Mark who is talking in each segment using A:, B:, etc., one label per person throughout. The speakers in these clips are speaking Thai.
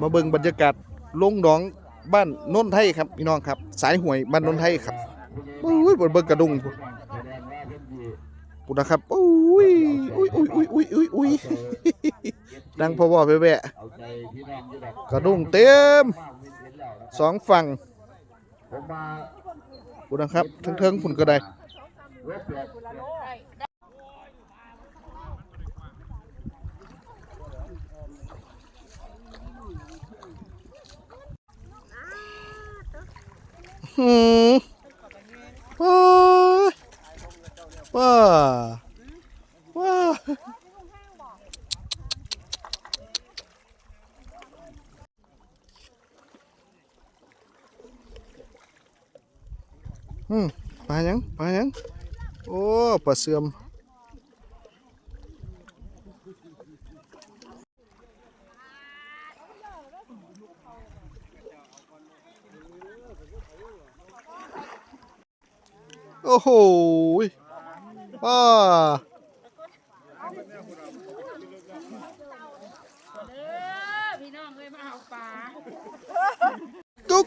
A: มาเบิ่งบรรยากาศลงหนองบ้านโนนไทยครับพี่น้องครับ สายหวยบ้านโนนไทยครับโอ้ยบนเบิ่งกระดุงพุ่นะครับโอ้ยอุ้ยอุ้ยอุ้ยอุ้ยอุ้ยอุ้ยดังพอว่าไปแวะกระดุงเต็มสองฝั่งพุ่นะครับเทิงๆพุ่นก็ได้ หืมว้าว้าว้าอืมปลายังปลายังโอ้ปลาเสื่อม โอ้โหยว้า
B: เออพี่น้องเลยมาเอาปลา
A: จุก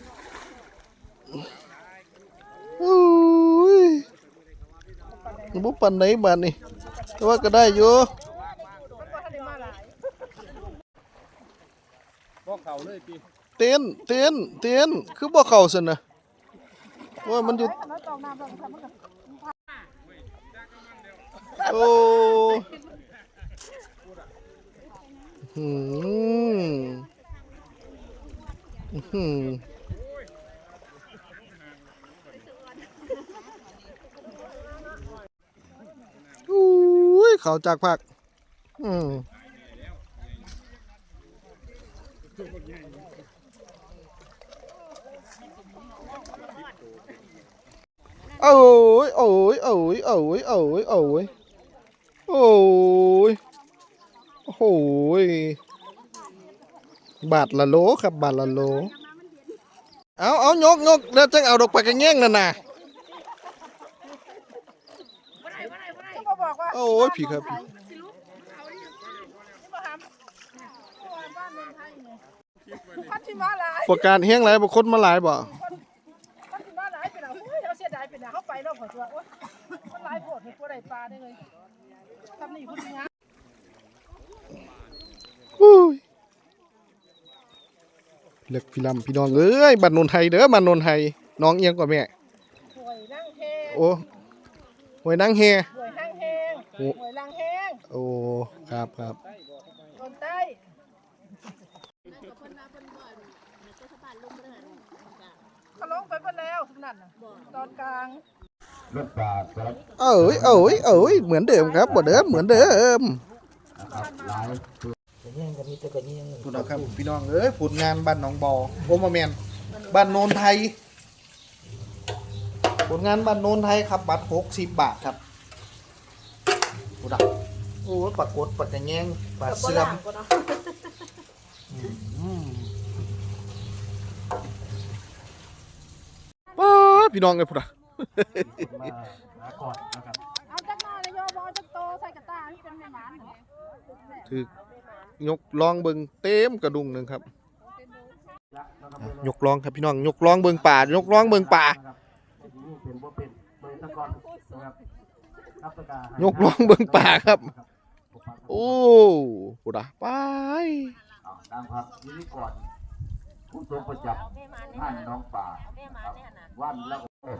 A: อุ้ยบุปันไหนบ้านนี่แต่ว่าก็ได้อยู่
C: บ่เขาเลยปี
A: เต้นเต้นเต้นคือบ่เข้าซั่นน่ะ ว่ามันอยู่โอ้หืมหืมอุ้ยเขาจากผักอืม โอ้ยโอ้ยโอ้ยโอ้ยโอ้ยโอ้ยโอ้ยโอ้โหยบาทละโลครับบาทละโล เอาเอายกยกแล้วจังเอาดอกไปกระแง่งนั่นน่ะ
B: ก็บอกว่า
A: โอ้ยผีครับผี
B: สิลูกเอาดินี่บ่ทำบ้านเมืองไทยเนี่ยพัดที่มาหลาย
A: ประกาศแห้งหลายบ่คนมาหลายบ่
B: มันหลาได้ปลาได้เลยทำนี่คุณงา
A: มเล็กพี่ลำพี่น้องเอ้ยบ้านนนไทยเด้อบ้านนนไทยน้องเอียงกว่าแม่
B: หวยนั่งแฮง
A: โอ้หวยนางแฮ
B: หวยห้างแฮงหวยลังแฮง
A: โอ้ครับครับ
B: คนใต้เขาลงไปหมดแล้วทุกนั่นตอนกลาง
D: ลูกปลาครับ
A: เอ้ยเอ้ยเอ้ยเหมือนเดิมครับบ่เดิมเหมือนเดิม
D: นะครับหลาย
A: คุณนะครับพี่น้องเอ้ยผลงานบ้านหนองบอโอมาแมนบ้านโนนไทย ผลงานบ้านโนนไทยครับบัตรหกสิบบาทครับคุณดักโอ้ยปรากฏปัดแงงปลาเสื่อมอืมป้าดพี่น้องเลยพุ่นอะ
B: เอาจักมาเลยโยบเอาจักโตใส่กระตาที่เป็นแม่หมานเหรอ
A: ถือยกลองเบิงเต็มกระดุงหนึ่งครับ ยกลองครับพี่น้อง ยกลองเบิงป่า ยกลองเบิงป่า
D: เป็นบ่เป็นเบิงตะกอนนะครับรับประกาศ
A: ยกลองเบิงป่าครับ โอ้ปุดะไป
D: อ้าวดังครับยินดีก่อนผู้ทรงประจับท่านน้องป่าครับวันแล้ว